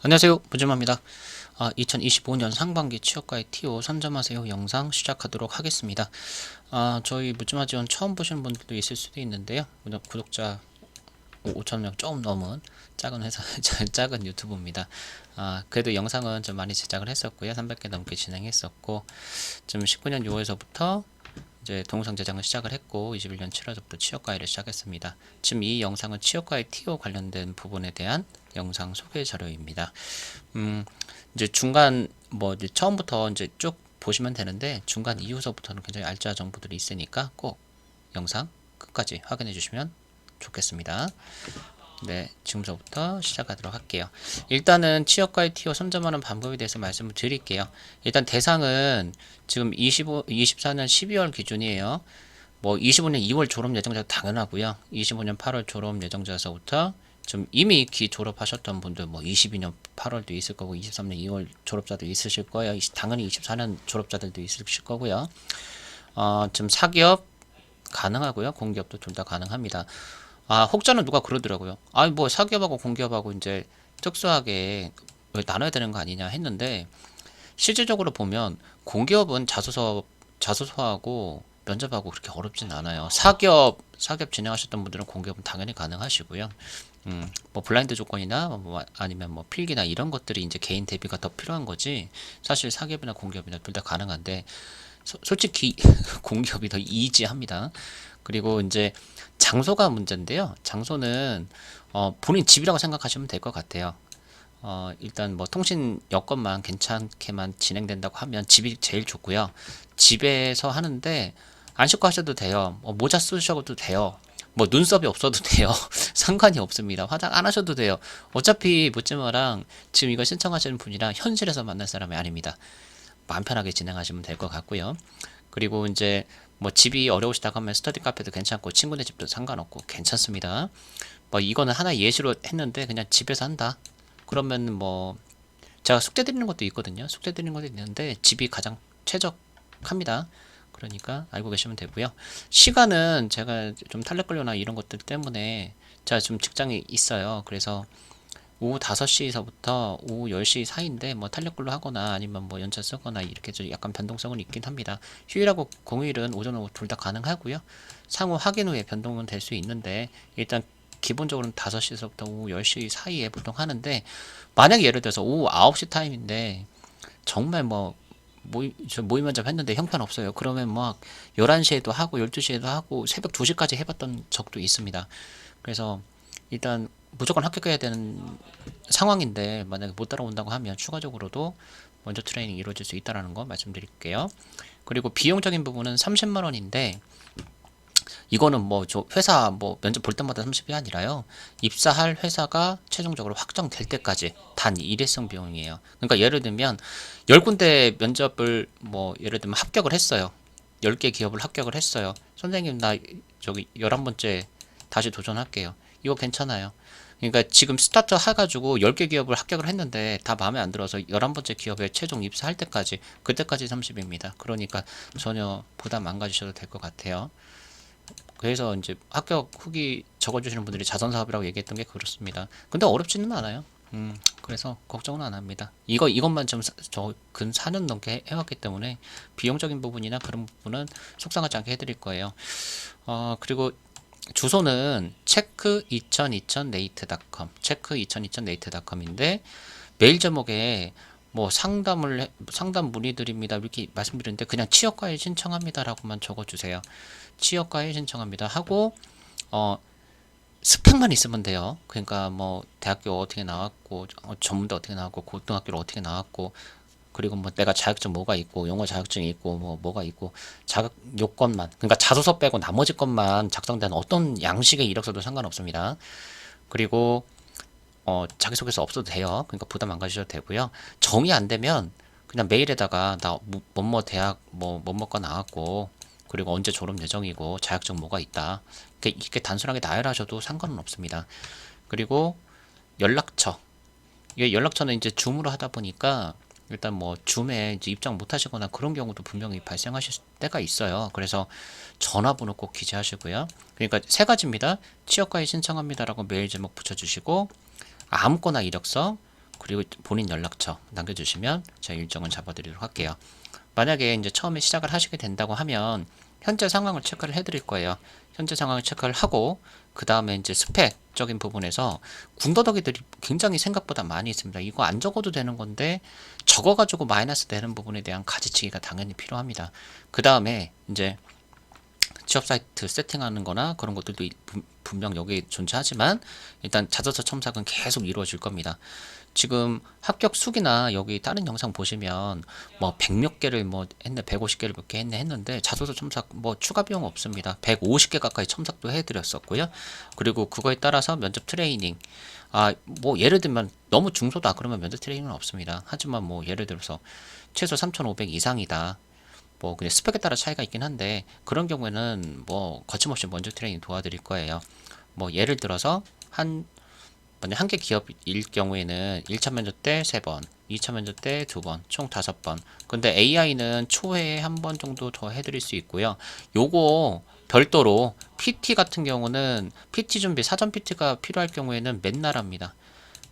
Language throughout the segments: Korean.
안녕하세요. 부지마입니다. 아, 2025년 상반기 취업과의 TO 선점하세요 영상 시작하도록 하겠습니다. 아, 저희 무지마 지원 처음 보시는 분들도 있을 수도 있는데요. 구독자 5천명 조금 넘은 작은 회사, 작은 유튜브입니다. 아, 그래도 영상은 좀 많이 제작을 했었고요. 300개 넘게 진행했었고, 좀 19년 6월서부터 이제 동영상 제작을 시작을 했고 21년 7월부터 취업과외를 시작했습니다. 지금 이 영상은 취업과외 TO 관련된 부분에 대한 영상 소개 자료입니다. 음, 이제 중간 뭐 이제 처음부터 이제 쭉 보시면 되는데 중간 이후서부터는 굉장히 알짜 정보들이 있으니까 꼭 영상 끝까지 확인해 주시면 좋겠습니다. 네, 지금서부터 시작하도록 할게요. 일단은 취업과의 티어 선점하는 방법에 대해서 말씀을 드릴게요. 일단 대상은 지금 25, 24년 12월 기준이에요. 뭐 25년 2월 졸업 예정자 당연하고요. 25년 8월 졸업 예정자서부터 좀 이미 기 졸업하셨던 분들 뭐 22년 8월도 있을 거고 23년 2월 졸업자도 있으실 거예요. 당연히 24년 졸업자들도 있으실 거고요. 어, 지금 사기업 가능하고요. 공기업도 둘 다 가능합니다. 아, 혹자는 누가 그러더라고요. 아, 뭐 사기업하고 공기업하고 이제 특수하게 나눠야 되는 거 아니냐 했는데 실질적으로 보면 공기업은 자소서 자소서하고 면접하고 그렇게 어렵진 않아요. 사기업 사기업 진행하셨던 분들은 공기업은 당연히 가능하시고요. 음, 뭐 블라인드 조건이나 뭐 아니면 뭐 필기나 이런 것들이 이제 개인 대비가 더 필요한 거지. 사실 사기업이나 공기업이나 둘 다 가능한데 소, 솔직히 공기업이 더 이지합니다. 그리고 이제 장소가 문제인데요. 장소는 어, 본인 집이라고 생각하시면 될 것 같아요. 어, 일단 뭐 통신 여건만 괜찮게만 진행된다고 하면 집이 제일 좋고요. 집에서 하는데 안 씻고 하셔도 돼요. 뭐 모자 쓰셔도 돼요. 뭐 눈썹이 없어도 돼요. 상관이 없습니다. 화장 안 하셔도 돼요. 어차피 묻지마랑 지금 이거 신청하시는 분이랑 현실에서 만날 사람이 아닙니다. 마음 편하게 진행하시면 될 것 같고요. 그리고 이제 뭐 집이 어려우시다고 하면 스터디 카페도 괜찮고 친구네 집도 상관없고 괜찮습니다. 뭐 이거는 하나 예시로 했는데 그냥 집에서 한다. 그러면 뭐 제가 숙제 드리는 것도 있거든요. 숙제 드리는 것도 있는데 집이 가장 최적합니다. 그러니까 알고 계시면 되고요. 시간은 제가 좀 탈락 근료나 이런 것들 때문에 제가 지금 직장에 있어요. 그래서 오후 5시서부터 오후 10시 사이인데 뭐 탄력근로 하거나 아니면 뭐 연차 쓰거나 이렇게 좀 약간 변동성은 있긴 합니다. 휴일하고 공휴일은 오전 오후 둘 다 가능하고요. 상호 확인 후에 변동은 될 수 있는데 일단 기본적으로는 5시에서부터 오후 10시 사이에 보통 하는데 만약에 예를 들어서 오후 9시 타임인데 정말 뭐 모임, 저 모임 면접 했는데 형편없어요. 그러면 막 11시에도 하고 12시에도 하고 새벽 2시까지 해봤던 적도 있습니다. 그래서 일단 무조건 합격해야 되는 상황인데 만약에 못 따라온다고 하면 추가적으로도 먼저 트레이닝 이루어질 수 있다라는 거 말씀드릴게요. 그리고 비용적인 부분은 30만 원인데 이거는 뭐 저 회사 뭐 면접 볼 때마다 30이 아니라요. 입사할 회사가 최종적으로 확정될 때까지 단 일회성 비용이에요. 그러니까 예를 들면 10군데 면접을 뭐 예를 들면 합격을 했어요. 10개 기업을 합격을 했어요. 선생님 나 저기 11번째 다시 도전할게요. 이거 괜찮아요. 그러니까 지금 스타트 해가지고 10개 기업을 합격을 했는데 다 마음에 안 들어서 11번째 기업에 최종 입사할 때까지 그때까지 30입니다. 그러니까 전혀 부담 안 가지셔도 될 것 같아요. 그래서 이제 합격 후기 적어주시는 분들이 자선 사업이라고 얘기했던 게 그렇습니다. 근데 어렵지는 않아요. 음, 그래서 걱정은 안 합니다. 이거 이것만 좀저근 4년 넘게 해 왔기 때문에 비용적인 부분이나 그런 부분은 속상하지 않게 해드릴 거예요. 어 그리고 주소는 체크 2002 네이트닷컴 체크 2002 네이트닷컴인데 메일 제목에 뭐 상담을 해, 상담 문의드립니다 이렇게 말씀드렸는데 그냥 취업과에 신청합니다라고만 적어주세요. 취업과에 신청합니다 하고 어 스펙만 있으면 돼요. 그러니까 뭐 대학교 어떻게 나왔고 어, 전문대 어떻게 나왔고 고등학교를 어떻게 나왔고 그리고 뭐 내가 자격증 뭐가 있고 영어 자격증이 있고 뭐 뭐가 있고 자격 요건만 그러니까 자소서 빼고 나머지 것만 작성된 어떤 양식의 이력서도 상관없습니다. 그리고 어 자기소개서 없어도 돼요. 그러니까 부담 안 가지셔도 되고요. 정이 안 되면 그냥 메일에다가 나 뭐뭐 대학 뭐 뭐뭐과 나왔고 그리고 언제 졸업 예정이고 자격증 뭐가 있다. 이렇게 단순하게 나열하셔도 상관은 없습니다. 그리고 연락처. 이게 연락처는 이제 줌으로 하다 보니까 일단 뭐 줌에 이제 입장 못 하시거나 그런 경우도 분명히 발생하실 때가 있어요. 그래서 전화번호 꼭 기재하시고요. 그러니까 세 가지입니다. 취업가에 신청합니다라고 메일 제목 붙여주시고 아무거나 이력서 그리고 본인 연락처 남겨주시면 제가 일정을 잡아드리도록 할게요. 만약에 이제 처음에 시작을 하시게 된다고 하면 현재 상황을 체크를 해드릴 거예요. 현재 상황을 체크를 하고 그 다음에 이제 스펙적인 부분에서 군더더기들이 굉장히 생각보다 많이 있습니다. 이거 안 적어도 되는 건데 적어가지고 마이너스 되는 부분에 대한 가지치기가 당연히 필요합니다. 그 다음에 이제 취업 사이트 세팅하는 거나 그런 것들도 분명 여기 존재하지만 일단 자소서 첨삭은 계속 이루어질 겁니다. 지금 합격 수기나 여기 다른 영상 보시면 뭐 100몇 개를 뭐 했네 150개를 몇 개 했네 했는데 자소서 첨삭 뭐 추가 비용 없습니다. 150개 가까이 첨삭도 해드렸었고요. 그리고 그거에 따라서 면접 트레이닝 아 뭐 예를 들면 너무 중소다 그러면 면접 트레이닝은 없습니다. 하지만 뭐 예를 들어서 최소 3,500 이상이다. 뭐 그냥 스펙에 따라 차이가 있긴 한데 그런 경우에는 뭐 거침없이 먼저 트레이닝 도와드릴 거예요. 뭐 예를 들어서 한 만약 한 개 기업일 경우에는 1차 면접 때 3번, 2차 면접 때 2번, 총 5번. 근데 AI는 초회에 한 번 정도 더 해드릴 수 있고요. 요거 별도로 PT 같은 경우는 PT 준비, 사전 PT가 필요할 경우에는 맨날 합니다.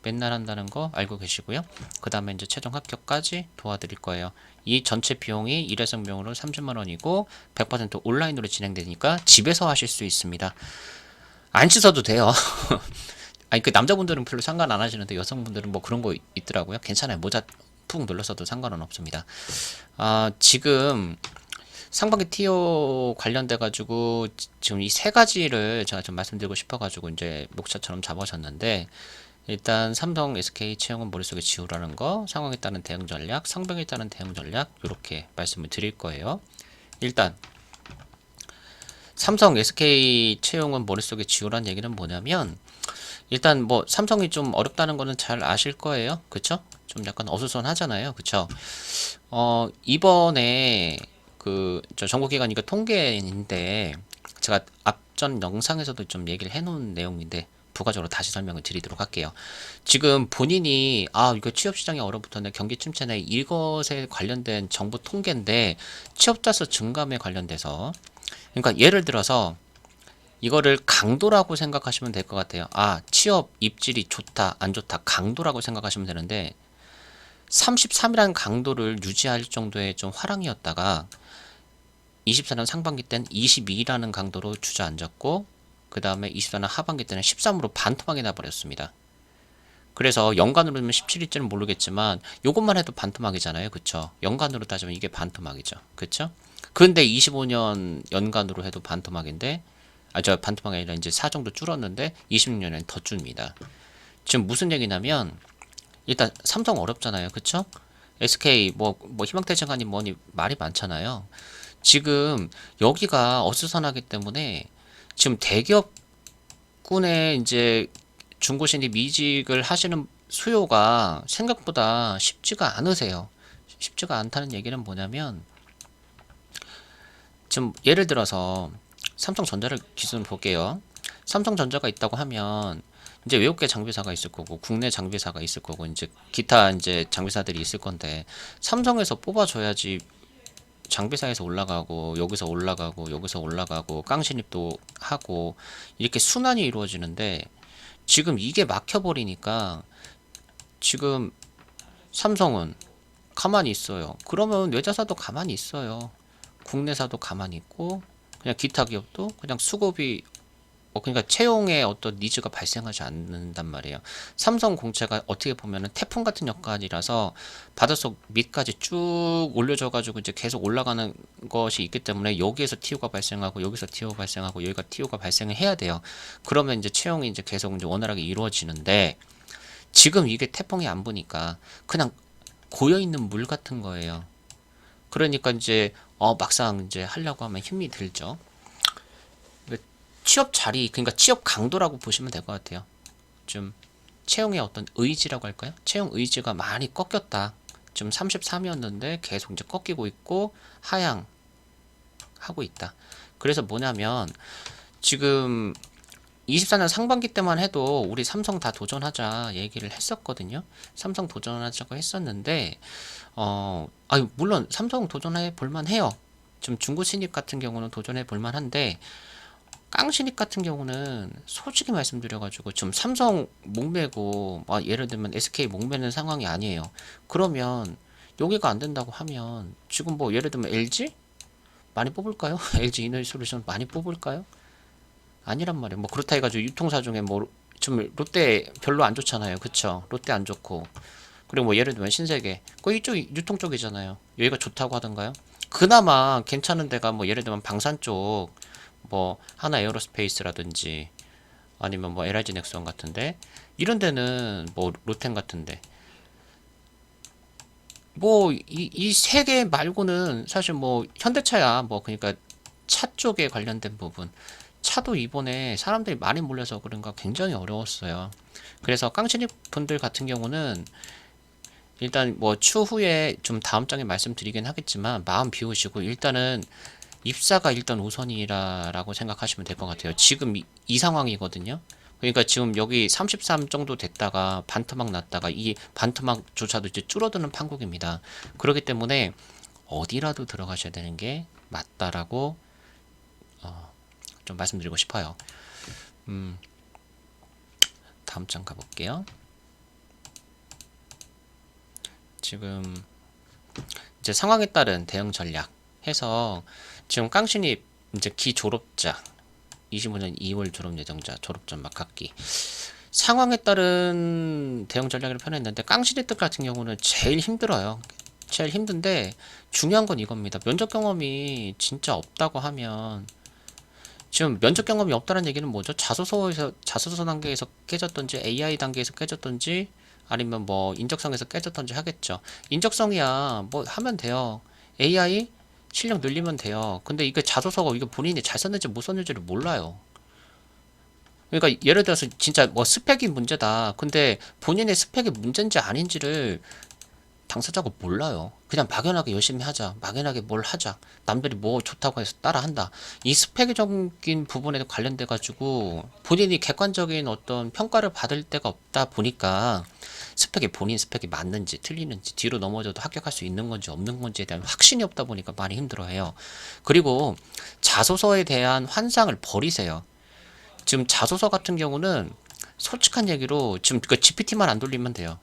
맨날 한다는 거 알고 계시고요. 그 다음에 이제 최종 합격까지 도와드릴 거예요. 이 전체 비용이 일회성 비용으로 30만 원이고 100% 온라인으로 진행되니까 집에서 하실 수 있습니다. 안 씻어도 돼요. 아니 그 남자분들은 별로 상관 안 하시는데 여성분들은 뭐 그런 거 있- 있더라고요. 괜찮아요. 모자 푹 눌러서도 상관은 없습니다. 아 지금 상반기 티오 관련돼 가지고 지금 이 세 가지를 제가 좀 말씀드리고 싶어 가지고 이제 목차처럼 잡으셨는데 일단 삼성 SK 채용은 머릿속에 지우라는 거, 상황에 따른 대응 전략, 상병에 따른 대응 전략 이렇게 말씀을 드릴 거예요. 일단 삼성 SK 채용은 머릿속에 지우라는 얘기는 뭐냐면 일단 뭐 삼성이 좀 어렵다는 거는 잘 아실 거예요. 그쵸? 좀 약간 어수선하잖아요. 그쵸? 어, 이번에 그, 저 정보기관 이거 통계인데 제가 앞전 영상에서도 좀 얘기를 해놓은 내용인데 부가적으로 다시 설명을 드리도록 할게요. 지금 본인이 아 이거 취업 시장이 얼어붙었네 경기 침체네 이것에 관련된 정부 통계인데 취업자 수 증감에 관련돼서 그러니까 예를 들어서 이거를 강도라고 생각하시면 될 것 같아요. 아, 취업 입질이 좋다, 안 좋다, 강도라고 생각하시면 되는데 33이라는 강도를 유지할 정도의 좀 화랑이었다가 24년 상반기 때는 22라는 강도로 주저앉았고 그 다음에 24년 하반기 때는 13으로 반토막이 나버렸습니다. 그래서 연간으로 보면 17일째는 모르겠지만 요것만 해도 반토막이잖아요. 그쵸? 연간으로 따지면 이게 반토막이죠. 그쵸? 그런데 25년 연간으로 해도 반토막인데 아 저 반토막이 아니라 이제 4 정도 줄었는데 26년에는 더 줍니다. 지금 무슨 얘기냐면 일단 삼성 어렵잖아요. 그쵸? SK 뭐 뭐 희망퇴직하니 뭐니 말이 많잖아요. 지금 여기가 어수선하기 때문에 지금 대기업군의 이제 중고 신입 이직을 하시는 수요가 생각보다 쉽지가 않으세요. 쉽지가 않다는 얘기는 뭐냐면 지금 예를 들어서 삼성전자를 기준으로 볼게요. 삼성전자가 있다고 하면 이제 외국계 장비사가 있을 거고 국내 장비사가 있을 거고 이제 기타 이제 장비사들이 있을 건데 삼성에서 뽑아줘야지 장비사에서 올라가고 여기서 올라가고 여기서 올라가고 깡신입도 하고 이렇게 순환이 이루어지는데 지금 이게 막혀버리니까 지금 삼성은 가만히 있어요. 그러면 외자사도 가만히 있어요. 국내사도 가만히 있고 그냥 기타 기업도 그냥 수급이 어 그러니까 채용에 어떤 니즈가 발생하지 않는단 말이에요. 삼성 공채가 어떻게 보면은 태풍 같은 역할이라서 바닷속 밑까지 쭉 올려져 가지고 이제 계속 올라가는 것이 있기 때문에 여기에서 TO가 발생하고 여기서 TO가 발생하고 여기가 TO가 발생을 해야 돼요. 그러면 이제 채용이 이제 계속 이제 원활하게 이루어지는데 지금 이게 태풍이 안 부니까 그냥 고여 있는 물 같은 거예요. 그러니까 이제 어 막상 이제 하려고 하면 힘이 들죠. 그 취업 자리 그러니까 취업 강도라고 보시면 될 것 같아요. 좀 채용의 어떤 의지라고 할까요? 채용 의지가 많이 꺾였다. 지금 33이었는데 계속 이제 꺾이고 있고 하향 하고 있다. 그래서 뭐냐면 지금 24년 상반기 때만 해도 우리 삼성 다 도전하자 얘기를 했었거든요. 삼성 도전하자고 했었는데 어, 아유 물론 삼성 도전해 볼만 해요. 좀 중고 신입 같은 경우는 도전해 볼만 한데 깡신입 같은 경우는 솔직히 말씀드려가지고 지금 삼성 목매고 아, 예를 들면 SK 목매는 상황이 아니에요. 그러면 여기가 안 된다고 하면 지금 뭐 예를 들면 LG 많이 뽑을까요? LG 이너솔루션 많이 뽑을까요? 아니란 말이에요. 뭐 그렇다 해가지고 유통사 중에 뭐 지금 롯데 별로 안 좋잖아요. 그쵸? 롯데 안 좋고 그리고 뭐 예를 들면 신세계 그 이쪽 유통 쪽이잖아요. 여기가 좋다고 하던가요? 그나마 괜찮은 데가 뭐 예를 들면 방산 쪽 뭐 하나 에어로스페이스라든지 아니면 뭐 LIG 넥스원 같은데 이런 데는 뭐 로텐 같은데. 뭐이이세 개 말고는 사실 뭐 현대차야. 뭐 그러니까 차 쪽에 관련된 부분. 차도 이번에 사람들이 많이 몰려서 그런가 굉장히 어려웠어요. 그래서 깡신입 분들 같은 경우는 일단 뭐 추후에 좀 다음 장에 말씀드리긴 하겠지만 마음 비우시고 일단은 입사가 일단 우선이라라고 생각하시면 될 것 같아요. 지금 이, 이 상황이거든요. 그러니까 지금 여기 33 정도 됐다가 반토막 났다가 이 반토막조차도 이제 줄어드는 판국입니다. 그렇기 때문에 어디라도 들어가셔야 되는 게 맞다라고 어, 좀 말씀드리고 싶어요. 음, 다음 장 가볼게요. 지금 이제 상황에 따른 대응 전략 해서 지금 깡신입 이제 기 졸업자 25년 2월 졸업 예정자 졸업 전 막학기 상황에 따른 대응 전략을 펴냈는데 깡신입 뜻 같은 경우는 제일 힘들어요. 제일 힘든데 중요한 건 이겁니다. 면접 경험이 진짜 없다고 하면 지금 면접 경험이 없다는 얘기는 뭐죠? 자소서에서 자소서 단계에서 깨졌던지 AI 단계에서 깨졌던지 아니면 뭐 인적성에서 깨졌던지 하겠죠. 인적성이야 뭐 하면 돼요. AI 실력 늘리면 돼요. 근데 이게 자소서가 이거 본인이 잘 썼는지 못 썼는지를 몰라요. 그러니까 예를 들어서 진짜 뭐 스펙이 문제다. 근데 본인의 스펙이 문제인지 아닌지를 당사자가 몰라요. 그냥 막연하게 열심히 하자. 막연하게 뭘 하자. 남들이 뭐 좋다고 해서 따라 한다. 이 스펙적인 부분에 관련돼 가지고 본인이 객관적인 어떤 평가를 받을 데가 없다 보니까 스펙이 본인 스펙이 맞는지 틀리는지 뒤로 넘어져도 합격할 수 있는 건지 없는 건지에 대한 확신이 없다 보니까 많이 힘들어해요. 그리고 자소서에 대한 환상을 버리세요. 지금 자소서 같은 경우는 솔직한 얘기로 지금 그 GPT만 안 돌리면 돼요.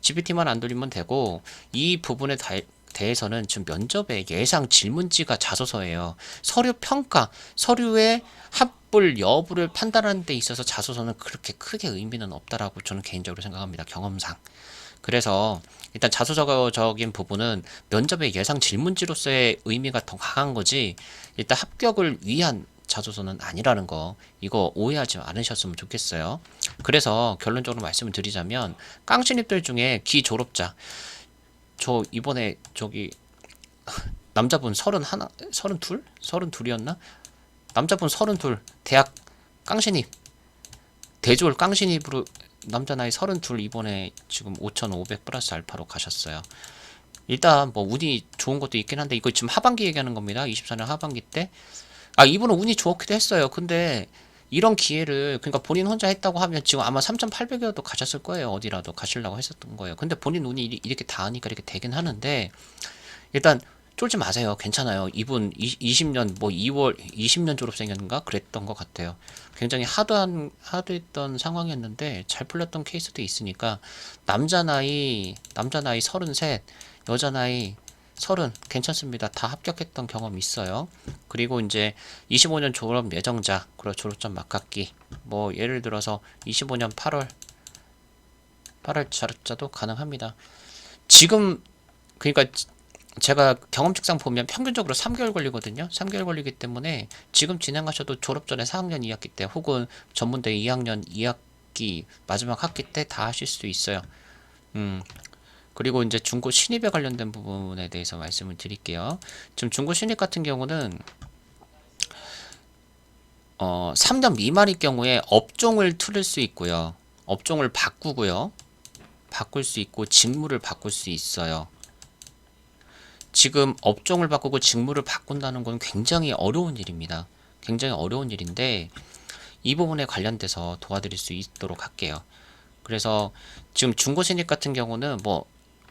GPT만 안 돌리면 되고 이 부분에 다, 대해서는 지금 면접의 예상 질문지가 자소서예요. 서류 평가, 서류의 합 불 여부를 판단하는 데 있어서 자소서는 그렇게 크게 의미는 없다라고 저는 개인적으로 생각합니다. 경험상. 그래서 일단 자소서적인 부분은 면접의 예상 질문지로서의 의미가 더 강한 거지 일단 합격을 위한 자소서는 아니라는 거 이거 오해하지 않으셨으면 좋겠어요. 그래서 결론적으로 말씀을 드리자면 깡신입들 중에 기 졸업자 저 이번에 저기 남자분 서른 하나 서른 둘 서른 둘이었나 남자분 서른 둘 대학 깡신입 대졸 깡신입으로 남자 나이 서른 둘 이번에 지금 5,500 플러스 알파로 가셨어요. 일단 뭐 운이 좋은 것도 있긴 한데 이거 지금 하반기 얘기하는 겁니다. 24년 하반기 때 아, 이분은 운이 좋기도 했어요. 근데 이런 기회를 그러니까 본인 혼자 했다고 하면 지금 아마 3,800여도 가셨을 거예요. 어디라도 가시려고 했었던 거예요. 근데 본인 운이 이- 이렇게 닿으니까 이렇게 되긴 하는데 일단 쫄지 마세요. 괜찮아요. 이분 20년 뭐 2월 20년 졸업생이었는가 그랬던 것 같아요. 굉장히 하드한 하드했던 상황이었는데 잘 풀렸던 케이스도 있으니까 남자 나이 남자 나이 33, 여자 나이 서른 괜찮습니다. 다 합격했던 경험 있어요. 그리고 이제 25년 졸업 예정자, 그리고 졸업전 막학기. 뭐 예를 들어서 25년 8월 8월 자립자도 가능합니다. 지금 그러니까 제가 경험 측상 보면 평균적으로 3개월 걸리거든요. 3개월 걸리기 때문에 지금 진행하셔도 졸업 전에 4학년 2학기 때 혹은 전문대 2학년 2학기 마지막 학기 때 다 하실 수 있어요. 음, 그리고 이제 중고 신입에 관련된 부분에 대해서 말씀을 드릴게요. 지금 중고 신입 같은 경우는 어, 3년 미만일 경우에 업종을 틀을 수 있고요. 업종을 바꾸고요. 바꿀 수 있고 직무를 바꿀 수 있어요. 지금 업종을 바꾸고 직무를 바꾼다는 건 굉장히 어려운 일입니다. 굉장히 어려운 일인데 이 부분에 관련돼서 도와드릴 수 있도록 할게요. 그래서 지금 중고 신입 같은 경우는 뭐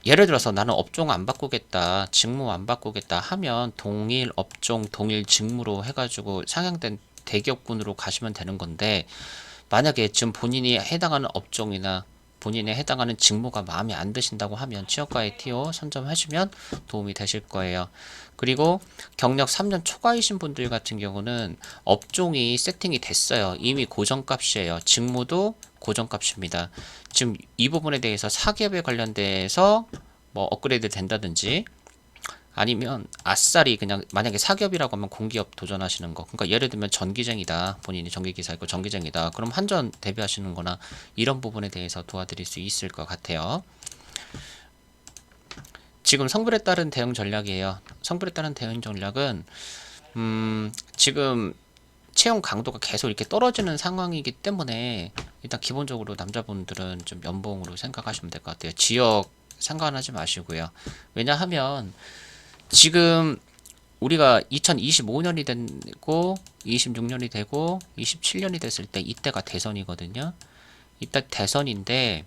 예를 들어서 나는 업종 안 바꾸겠다, 직무 안 바꾸겠다 하면 동일 업종, 동일 직무로 해가지고 상향된 대기업군으로 가시면 되는 건데 만약에 지금 본인이 해당하는 업종이나 본인에 해당하는 직무가 마음에 안 드신다고 하면 취업과의 TO 선점하시면 도움이 되실 거예요. 그리고 경력 3년 초과이신 분들 같은 경우는 업종이 세팅이 됐어요. 이미 고정값이에요. 직무도 고정값입니다. 지금 이 부분에 대해서 사기업에 관련돼서 뭐 업그레이드 된다든지 아니면 아싸리 그냥 만약에 사기업이라고 하면 공기업 도전하시는 거. 그러니까 예를 들면 전기쟁이다. 본인이 전기기사이고 전기쟁이다. 그럼 한전 대비하시는 거나 이런 부분에 대해서 도와드릴 수 있을 것 같아요. 지금 성불에 따른 대응 전략이에요. 성불에 따른 대응 전략은 음 지금 채용 강도가 계속 이렇게 떨어지는 상황이기 때문에 일단 기본적으로 남자분들은 좀 연봉으로 생각하시면 될 것 같아요. 지역 상관하지 마시고요. 왜냐하면 지금 우리가 2025년이 되고 26년이 되고 27년이 됐을 때 이때가 대선이거든요. 이때 대선인데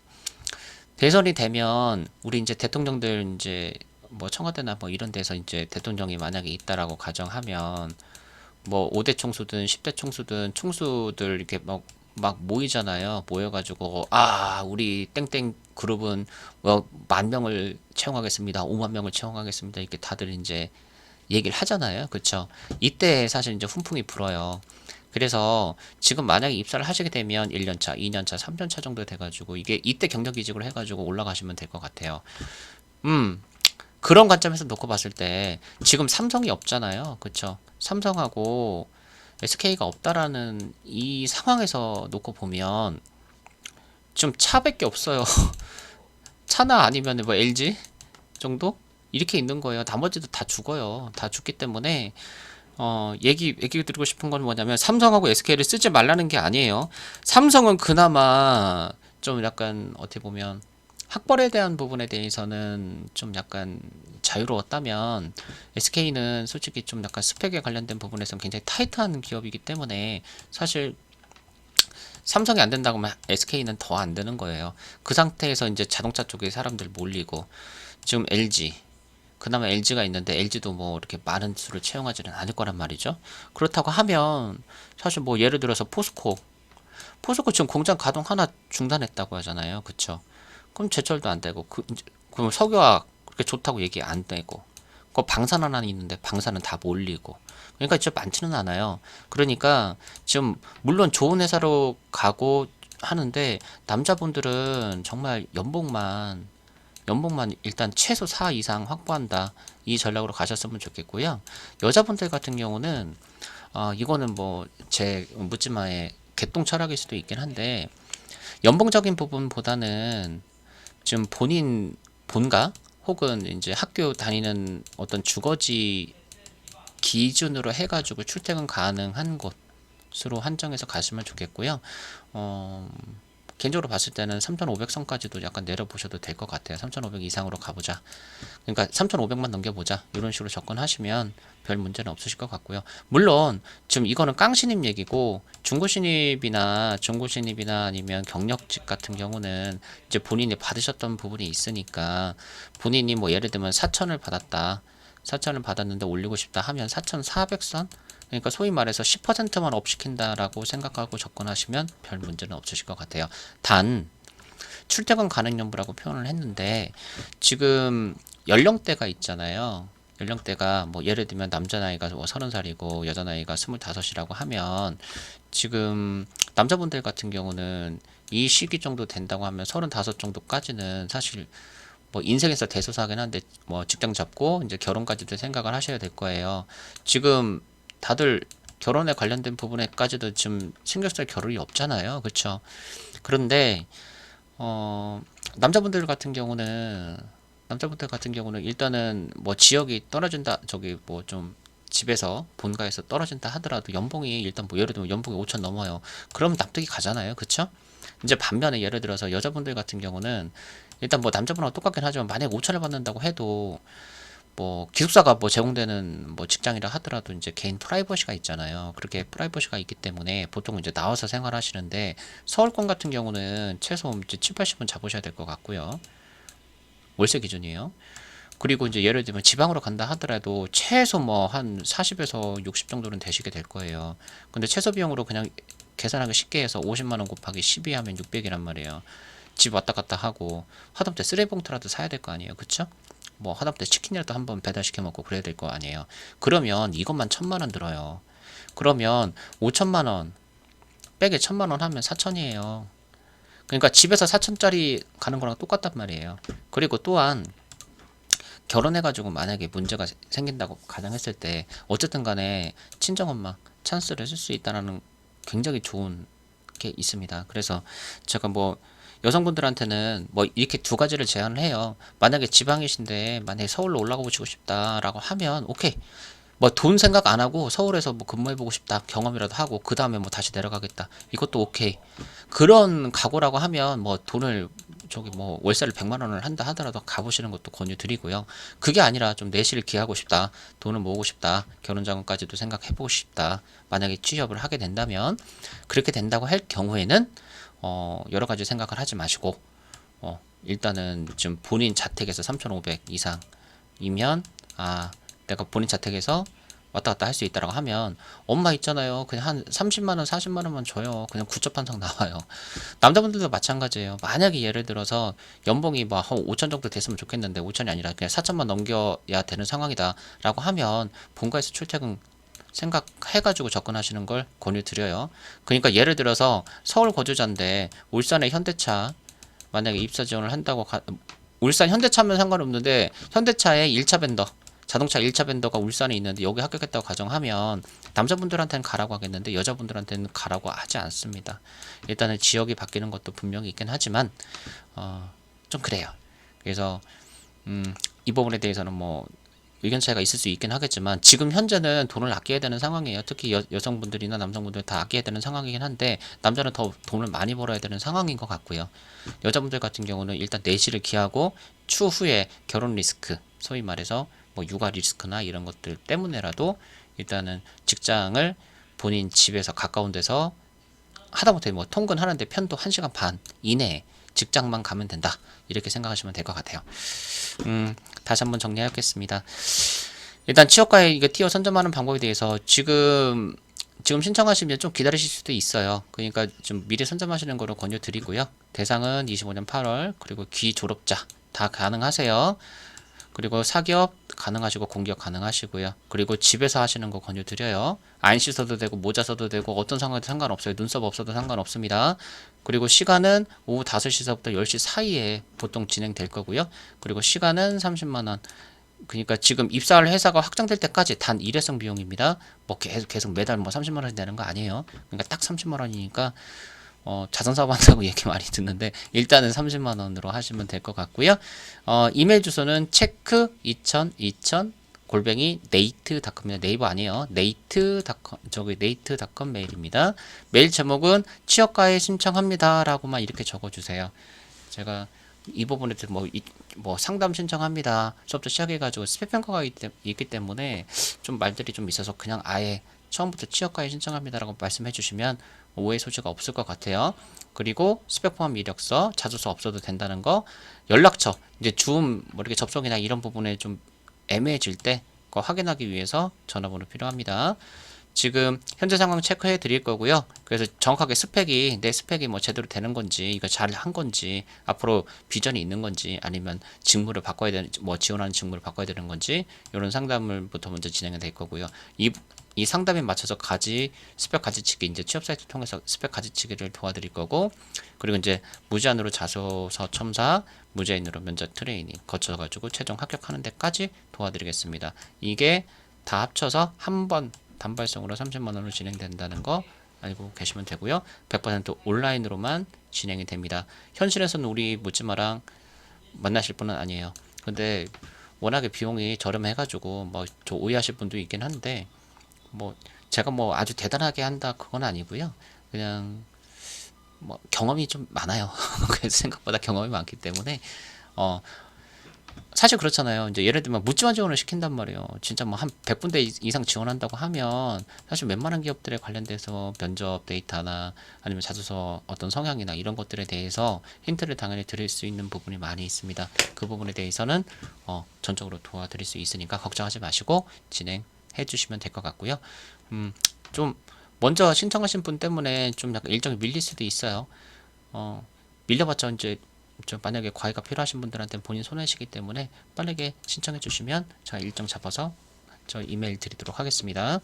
대선이 되면 우리 이제 대통령들 이제 뭐 청와대나 뭐 이런 데서 이제 대통령이 만약에 있다라고 가정하면 뭐 5대 총수든 10대 총수든 총수들 이렇게 막, 막 모이잖아요. 모여가지고, 아, 우리 땡땡 그룹은 뭐 만 명을 채용하겠습니다. 5만 명을 채용하겠습니다. 이렇게 다들 이제 얘기를 하잖아요. 그쵸? 이때 사실 이제 훈풍이 불어요. 그래서 지금 만약에 입사를 하시게 되면 1년차, 2년차, 3년차 정도 돼가지고 이게 이때 경력 이직으로 해가지고 올라가시면 될 것 같아요. 음, 그런 관점에서 놓고 봤을 때 지금 삼성이 없잖아요. 그쵸? 삼성하고 SK가 없다라는 이 상황에서 놓고 보면 좀 차밖에 없어요. 차나 아니면 뭐 LG 정도 이렇게 있는 거예요. 나머지도 다 죽어요. 다 죽기 때문에 어 얘기 얘기 드리고 싶은 건 뭐냐면 삼성하고 SK를 쓰지 말라는 게 아니에요. 삼성은 그나마 좀 약간 어떻게 보면 학벌에 대한 부분에 대해서는 좀 약간 자유로웠다면 SK는 솔직히 좀 약간 스펙에 관련된 부분에서는 굉장히 타이트한 기업이기 때문에 사실 삼성이 안 된다고 하면 SK는 더 안 되는 거예요. 그 상태에서 이제 자동차 쪽에 사람들 몰리고 지금 LG 그나마 LG가 있는데 LG도 뭐 이렇게 많은 수를 채용하지는 않을 거란 말이죠. 그렇다고 하면 사실 뭐 예를 들어서 포스코 포스코 지금 공장 가동 하나 중단했다고 하잖아요. 그쵸? 그럼 제철도 안 되고 그 그럼 석유화학 그렇게 좋다고 얘기 안 되고 그 방산 하나 있는데 방산은 다 몰리고 그러니까 진짜 많지는 않아요. 그러니까 지금 물론 좋은 회사로 가고 하는데 남자분들은 정말 연봉만 연봉만 일단 최소 4 이상 확보한다 이 전략으로 가셨으면 좋겠고요. 여자분들 같은 경우는 어, 이거는 뭐 제 묻지마의 개똥 철학일 수도 있긴 한데 연봉적인 부분보다는 지금 본인 본가 혹은 이제 학교 다니는 어떤 주거지 기준으로 해가지고 출퇴근 가능한 곳으로 한정해서 가시면 좋겠고요. 어, 개인적으로 봤을 때는 3,500선까지도 약간 내려보셔도 될 것 같아요. 3,500 이상으로 가보자. 그러니까 3,500만 넘겨보자. 이런 식으로 접근하시면 별 문제는 없으실 것 같고요. 물론 지금 이거는 깡신입 얘기고 중고신입이나 중고신입이나 아니면 경력직 같은 경우는 이제 본인이 받으셨던 부분이 있으니까 본인이 뭐 예를 들면 4천을 받았다. 4천을 받았는데 올리고 싶다 하면 4,400선? 그러니까 소위 말해서 10%만 업 시킨다라고 생각하고 접근하시면 별 문제는 없으실 것 같아요. 단 출퇴근 가능 연부라고 표현을 했는데 지금 연령대가 있잖아요. 연령대가 뭐 예를 들면 남자 나이가 뭐 30살이고 여자 나이가 25이라고 하면 지금 남자분들 같은 경우는 이 시기 정도 된다고 하면 35 정도까지는 사실 뭐 인생에서 대소사하긴 한데 뭐 직장 잡고 이제 결혼까지도 생각을 하셔야 될 거예요. 지금 다들 결혼에 관련된 부분에까지도 지금 신경 쓸 겨를이 없잖아요. 그렇죠? 그런데 어 남자분들 같은 경우는 남자분들 같은 경우는 일단은 뭐 지역이 떨어진다 저기 뭐 좀 집에서 본가에서 떨어진다 하더라도 연봉이 일단 뭐 예를 들면 연봉이 5천 넘어요. 그럼 납득이 가잖아요. 그쵸? 이제 반면에 예를 들어서 여자분들 같은 경우는 일단 뭐 남자분하고 똑같긴 하지만 만약 5천을 받는다고 해도 뭐 기숙사가 뭐 제공되는 뭐 직장이라 하더라도 이제 개인 프라이버시가 있잖아요. 그렇게 프라이버시가 있기 때문에 보통 이제 나와서 생활하시는데 서울권 같은 경우는 최소 이제 7, 80은 잡으셔야 될 것 같고요. 월세 기준이에요. 그리고 이제 예를 들면 지방으로 간다 하더라도 최소 뭐 한 40에서 60 정도는 되시게 될 거예요. 근데 최소 비용으로 그냥 계산하기 쉽게 해서 50만 원 곱하기 12 하면 600이란 말이에요. 집 왔다 갔다 하고 하다못해 쓰레기 봉투라도 사야 될 거 아니에요. 그쵸? 뭐 하다못해 치킨이라도 한번 배달시켜 먹고 그래야 될 거 아니에요. 그러면 이것만 천만 원 들어요. 그러면 5천만 원 빼게 천만 원 하면 4천이에요. 그러니까 집에서 4천짜리 가는 거랑 똑같단 말이에요. 그리고 또한 결혼해가지고 만약에 문제가 생긴다고 가정했을 때 어쨌든 간에 친정엄마 찬스를 쓸 수 있다라는 굉장히 좋은 게 있습니다. 그래서 제가 뭐 여성분들한테는 뭐 이렇게 두 가지를 제안을 해요. 만약에 지방이신데 만약에 서울로 올라가 보시고 싶다라고 하면 오케이. 뭐 돈 생각 안 하고 서울에서 뭐 근무해 보고 싶다 경험이라도 하고 그 다음에 뭐 다시 내려가겠다 이것도 오케이 그런 각오라고 하면 뭐 돈을 저기 뭐 월세를 100만 원을 한다 하더라도 가보시는 것도 권유드리고요 그게 아니라 좀 내실을 기하고 싶다 돈을 모으고 싶다 결혼 자금까지도 생각해 보고 싶다 만약에 취업을 하게 된다면 그렇게 된다고 할 경우에는 어 여러 가지 생각을 하지 마시고 어 일단은 지금 본인 자택에서 3,500 이상이면 아 내가 본인 자택에서 왔다 갔다 할 수 있다라고 하면 엄마 있잖아요. 그냥 한 30만 원, 40만 원만 줘요. 그냥 구chấp 한상 나와요. 남자분들도 마찬가지예요. 만약에 예를 들어서 연봉이 뭐 한 5천 정도 됐으면 좋겠는데 5천이 아니라 그냥 4천만 넘겨야 되는 상황이다라고 하면 본가에서 출퇴근 생각해가지고 접근하시는 걸 권유드려요. 그러니까 예를 들어서 서울 거주자인데 울산에 현대차 만약에 입사 지원을 한다고 가, 울산 현대차면 상관없는데 현대차에 1차 벤더 자동차 1차 벤더가 울산에 있는데 여기 합격했다고 가정하면 남자분들한테는 가라고 하겠는데 여자분들한테는 가라고 하지 않습니다. 일단은 지역이 바뀌는 것도 분명히 있긴 하지만 어, 좀 그래요. 그래서 음, 이 부분에 대해서는 뭐 의견 차이가 있을 수 있긴 하겠지만 지금 현재는 돈을 아껴야 되는 상황이에요. 특히 여, 여성분들이나 남성분들 다 아껴야 되는 상황이긴 한데 남자는 더 돈을 많이 벌어야 되는 상황인 것 같고요. 여자분들 같은 경우는 일단 내실을 기하고 추후에 결혼 리스크 소위 말해서 뭐 육아 리스크나 이런 것들 때문에라도 일단은 직장을 본인 집에서 가까운 데서 하다못해 뭐 통근하는데 편도 1시간 반 이내에 직장만 가면 된다. 이렇게 생각하시면 될 것 같아요. 음, 다시 한번 정리하겠습니다. 일단 취업과에 이거 티어 선점하는 방법에 대해서 지금 지금 신청하시면 좀 기다리실 수도 있어요. 그러니까 좀 미리 선점하시는 거로 권유드리고요. 대상은 25년 8월 그리고 귀 졸업자 다 가능하세요. 그리고 사기업 가능하시고 공기업 가능하시고요. 그리고 집에서 하시는 거 권유드려요. 안 씻어도 되고 모자 써도 되고 어떤 상황에도 상관없어요. 눈썹 없어도 상관없습니다. 그리고 시간은 오후 5시서부터 10시 사이에 보통 진행될 거고요. 그리고 시간은 30만 원. 그러니까 지금 입사할 회사가 확정될 때까지 단 일회성 비용입니다. 뭐 계속 계속 매달 뭐 30만 원이 되는 거 아니에요. 그러니까 딱 30만 원이니까 어, 자선 사업 한다고 얘기 많이 듣는데 일단은 30만 원으로 하시면 될 것 같고요. 어, 이메일 주소는 체크 2000 2000 골뱅이 네이트닷컴입니다. 네이버 아니에요. 네이트닷컴 저기 네이트닷컴 메일입니다. 메일 제목은 취업가에 신청합니다라고만 이렇게 적어주세요. 제가 이 부분에 뭐, 이, 뭐 상담 신청합니다. 수업도 시작해가지고 스펙 평가가 있, 있기 때문에 좀 말들이 좀 있어서 그냥 아예 처음부터 취업가에 신청합니다라고 말씀해 주시면 오해 소지가 없을 것 같아요. 그리고 스펙 포함 이력서, 자소서 없어도 된다는 거, 연락처, 이제 줌, 뭐 이렇게 접속이나 이런 부분에 좀 애매해질 때 그거 확인하기 위해서 전화번호 필요합니다. 지금 현재 상황 체크해 드릴 거고요. 그래서 정확하게 스펙이 내 스펙이 뭐 제대로 되는 건지 이거 잘 한 건지 앞으로 비전이 있는 건지 아니면 직무를 바꿔야 되는 뭐 지원하는 직무를 바꿔야 되는 건지 이런 상담을부터 먼저 진행이 될 거고요. 이 이 상담에 맞춰서 가지 스펙 가지치기 이제 취업 사이트 통해서 스펙 가지치기를 도와드릴 거고 그리고 이제 무제한으로 자소서 첨사 무제한으로 면접 트레이닝 거쳐가지고 최종 합격하는 데까지 도와드리겠습니다. 이게 다 합쳐서 한 번 단발성으로 30만 원으로 진행된다는 거 알고 계시면 되고요. 100% 온라인으로만 진행이 됩니다. 현실에서는 우리 묻지마랑 만나실 분은 아니에요. 근데 워낙에 비용이 저렴해가지고 뭐 저 오해하실 분도 있긴 한데 뭐 제가 뭐 아주 대단하게 한다 그건 아니고요. 그냥 뭐 경험이 좀 많아요. 그래서 생각보다 경험이 많기 때문에 어 사실 그렇잖아요. 이제 예를 들면 묻지마 지원을 시킨단 말이에요. 진짜 뭐 한 100군데 이상 지원한다고 하면 사실 웬만한 기업들에 관련돼서 면접 데이터나 아니면 자소서 어떤 성향이나 이런 것들에 대해서 힌트를 당연히 드릴 수 있는 부분이 많이 있습니다. 그 부분에 대해서는 어, 전적으로 도와드릴 수 있으니까 걱정하지 마시고 진행해 주시면 될 것 같고요. 음, 좀 먼저 신청하신 분 때문에 좀 약간 일정이 밀릴 수도 있어요. 어, 밀려봤자 이제 저 만약에 과외가 필요하신 분들한테는 본인 손해시기 때문에 빠르게 신청해 주시면 제가 일정 잡아서 저 이메일 드리도록 하겠습니다.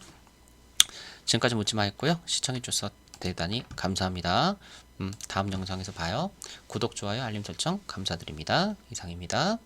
지금까지 묻지마 했고요. 시청해 주셔서 대단히 감사합니다. 음, 다음 영상에서 봐요. 구독, 좋아요, 알림 설정 감사드립니다. 이상입니다.